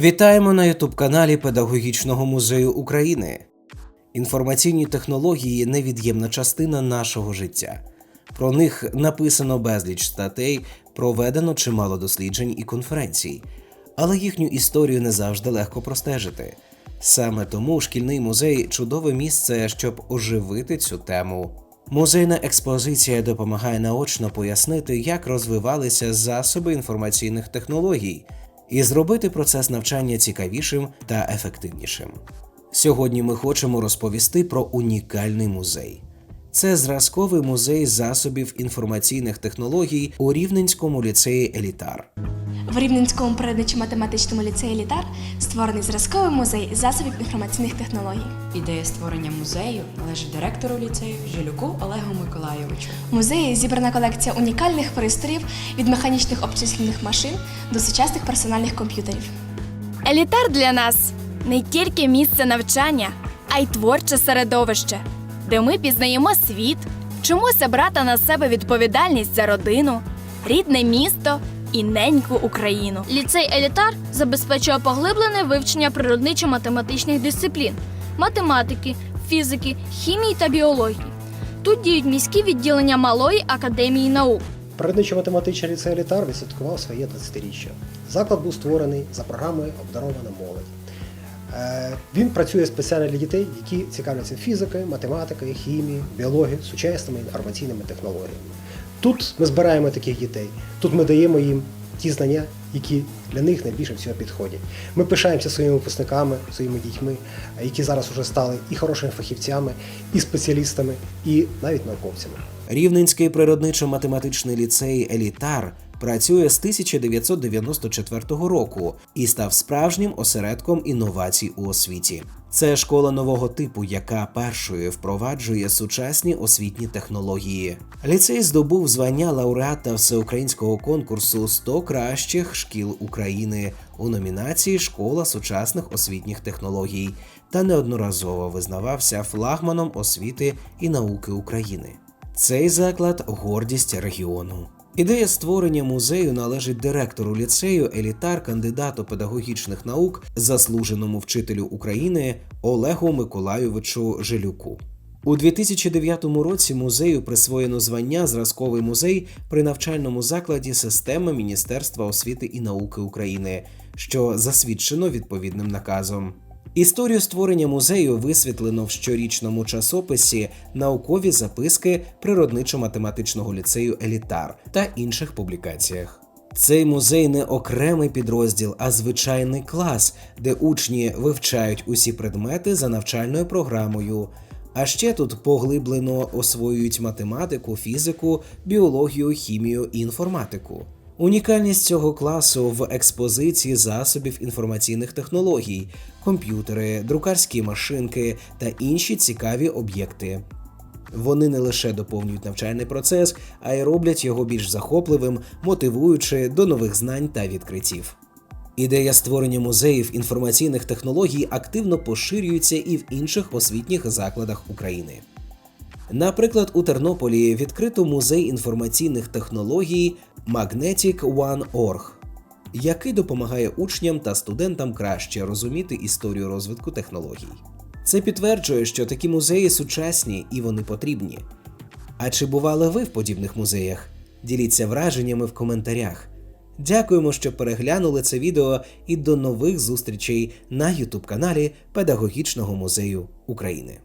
Вітаємо на ютуб-каналі Педагогічного музею України. Інформаційні технології невід'ємна частина нашого життя. Про них написано безліч статей, проведено чимало досліджень і конференцій, але їхню історію не завжди легко простежити. Саме тому шкільний музей чудове місце, щоб оживити цю тему. Музейна експозиція допомагає наочно пояснити, як розвивалися засоби інформаційних технологій, і зробити процес навчання цікавішим та ефективнішим. Сьогодні ми хочемо розповісти про унікальний музей. Це зразковий музей засобів інформаційних технологій у Рівненському ліцеї Елітар. В Рівненському природничо-математичному ліцеї Літар створений зразковий музей засобів інформаційних технологій. Ідея створення музею належить директору ліцею Жилюку Олегу Миколайовичу. В музеї зібрана колекція унікальних пристроїв від механічних обчислювальних машин до сучасних персональних комп'ютерів. Елітар для нас не тільки місце навчання, а й творче середовище, де ми пізнаємо світ, вчимося брати на себе відповідальність за родину, рідне місто і неньку Україну. Ліцей Елітар забезпечує поглиблене вивчення природничо-математичних дисциплін математики, фізики, хімії та біології. Тут діють міські відділення Малої академії наук. Природничо-математичний ліцей Елітар відсвяткував своє 20-річчя. Заклад був створений за програмою Обдарована молодь. Е, Він працює спеціально для дітей, які цікавляться фізикою, математикою, хімією, біологією, сучасними інформаційними технологіями. Тут ми збираємо таких дітей, тут ми даємо їм ті знання, які для них найбільше всього підходять. Ми пишаємося своїми випускниками, своїми дітьми, які зараз вже стали і хорошими фахівцями, і спеціалістами, і навіть науковцями. Рівненський природничо-математичний ліцей Елітар працює з 1994 року і став справжнім осередком інновацій у освіті. Це школа нового типу, яка першою впроваджує сучасні освітні технології. Ліцей здобув звання лауреата всеукраїнського конкурсу «100 кращих шкіл України у номінації Школа сучасних освітніх технологій та неодноразово визнавався флагманом освіти і науки України. Цей заклад гордість регіону. Ідея створення музею належить директору ліцею, елітар, кандидату педагогічних наук, заслуженому вчителю України Олегу Миколайовичу Жилюку. У 2009 році музею присвоєно звання Зразковий музей при навчальному закладі системи Міністерства освіти і науки України, що засвідчено відповідним наказом. Історію створення музею висвітлено в щорічному часописі Наукові записки природничо-математичного ліцею Елітар та інших публікаціях. Цей музей не окремий підрозділ, а звичайний клас, де учні вивчають усі предмети за навчальною програмою. А ще тут поглиблено освоюють математику, фізику, біологію, хімію і інформатику. Унікальність цього класу в експозиції засобів інформаційних технологій, комп'ютери, друкарські машинки та інші цікаві об'єкти. Вони не лише доповнюють навчальний процес, а й роблять його більш захопливим, мотивуючи до нових знань та відкриттів. Ідея створення музеїв інформаційних технологій активно поширюється і в інших освітніх закладах України. Наприклад, у Тернополі відкрито музей інформаційних технологій Magnetic One.org, який допомагає учням та студентам краще розуміти історію розвитку технологій. Це підтверджує, що такі музеї сучасні і вони потрібні. А чи бували ви в подібних музеях? Діліться враженнями в коментарях. Дякуємо, що переглянули це відео і до нових зустрічей на YouTube каналі Педагогічного музею України.